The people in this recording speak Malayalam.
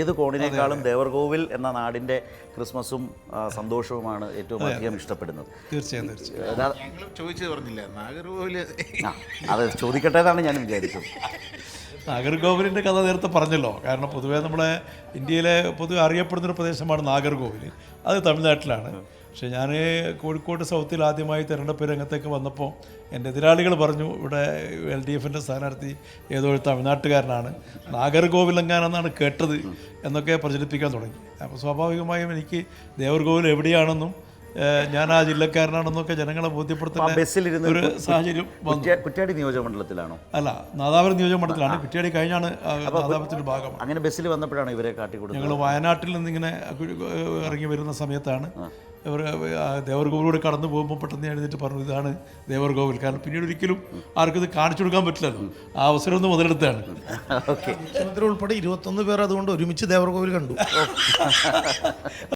ഏത് കോണിനേക്കാളും ദേവർകോവിൽ എന്ന നാടിന്റെ ക്രിസ്മസും സന്തോഷവുമാണ് ഏറ്റവും അധികം ഇഷ്ടപ്പെടുന്നത്. തീർച്ചയായും തീർച്ചയായും. ചോദിച്ചു പറഞ്ഞില്ല അത് ചോദിക്കട്ടെ എന്നാണ് ഞാൻ വിചാരിച്ചത്. നാഗർകോവിലിന്റെ കഥ നേരത്തെ പറഞ്ഞല്ലോ. കാരണം പൊതുവേ നമ്മളെ ഇന്ത്യയിലെ പൊതുവെ അറിയപ്പെടുന്നൊരു പ്രദേശമാണ് നാഗർകോവിൽ അത് തമിഴ്നാട്ടിലാണ്. പക്ഷേ ഞാൻ കോഴിക്കോട് സൗത്തിൽ ആദ്യമായി തിരഞ്ഞെടുപ്പ് രംഗത്തേക്ക് വന്നപ്പോൾ എന്റെ എതിരാളികൾ പറഞ്ഞു ഇവിടെ എൽ ഡി എഫിന്റെ സ്ഥാനാർത്ഥി ഏതോ ഒരു തമിഴ്നാട്ടുകാരനാണ്. നാഗർകോവിലെങ്ങാനെന്നാണ് കേട്ടത് എന്നൊക്കെ പ്രചരിപ്പിക്കാൻ തുടങ്ങി. അപ്പോൾ സ്വാഭാവികമായും എനിക്ക് ദേവർകോവിൽ എവിടെയാണെന്നും ഞാൻ ആ ജില്ലക്കാരനാണെന്നൊക്കെ ജനങ്ങളെ ബോധ്യപ്പെടുത്തുന്ന ബസ്സിലിരുന്ന് ഒരു സാഹചര്യം വന്നു. നിയോജക മണ്ഡലത്തിലാണോ? അല്ല നാദാപുരം നിയോജക മണ്ഡലത്തിലാണ്. കുറ്റ്യാടി കഴിഞ്ഞാണ് നാദാപുരത്തിന്റെ നാദാപുരത്തിന്റെ ഭാഗമാണ്. അങ്ങനെ ബസ്സിൽ വന്നപ്പോഴാണ് ഇവരെ കാട്ടിക്കൊടുത്തത്? ഞങ്ങൾ വയനാട്ടിൽ നിന്നിങ്ങനെ ഇറങ്ങി വരുന്ന സമയത്താണ് ഇവർ ദേവർഗോവിലൂടെ കടന്നു പോകുമ്പോൾ പെട്ടെന്ന് എഴുന്നേറ്റ് പറഞ്ഞു ഇതാണ് ദേവർഗോവിൽ. കാരണം പിന്നീട് ഒരിക്കലും ആർക്കും ഇത് കാണിച്ചു കൊടുക്കാൻ പറ്റില്ലല്ലോ. ആ അവസരം ഒന്ന് മുതലെടുത്താണ്. ഓക്കെ. മുഖ്യമന്ത്രി ഉൾപ്പെടെ ഇരുപത്തൊന്ന് പേർ അതുകൊണ്ട് ഒരുമിച്ച് ദേവർഗോവിൽ കണ്ടു.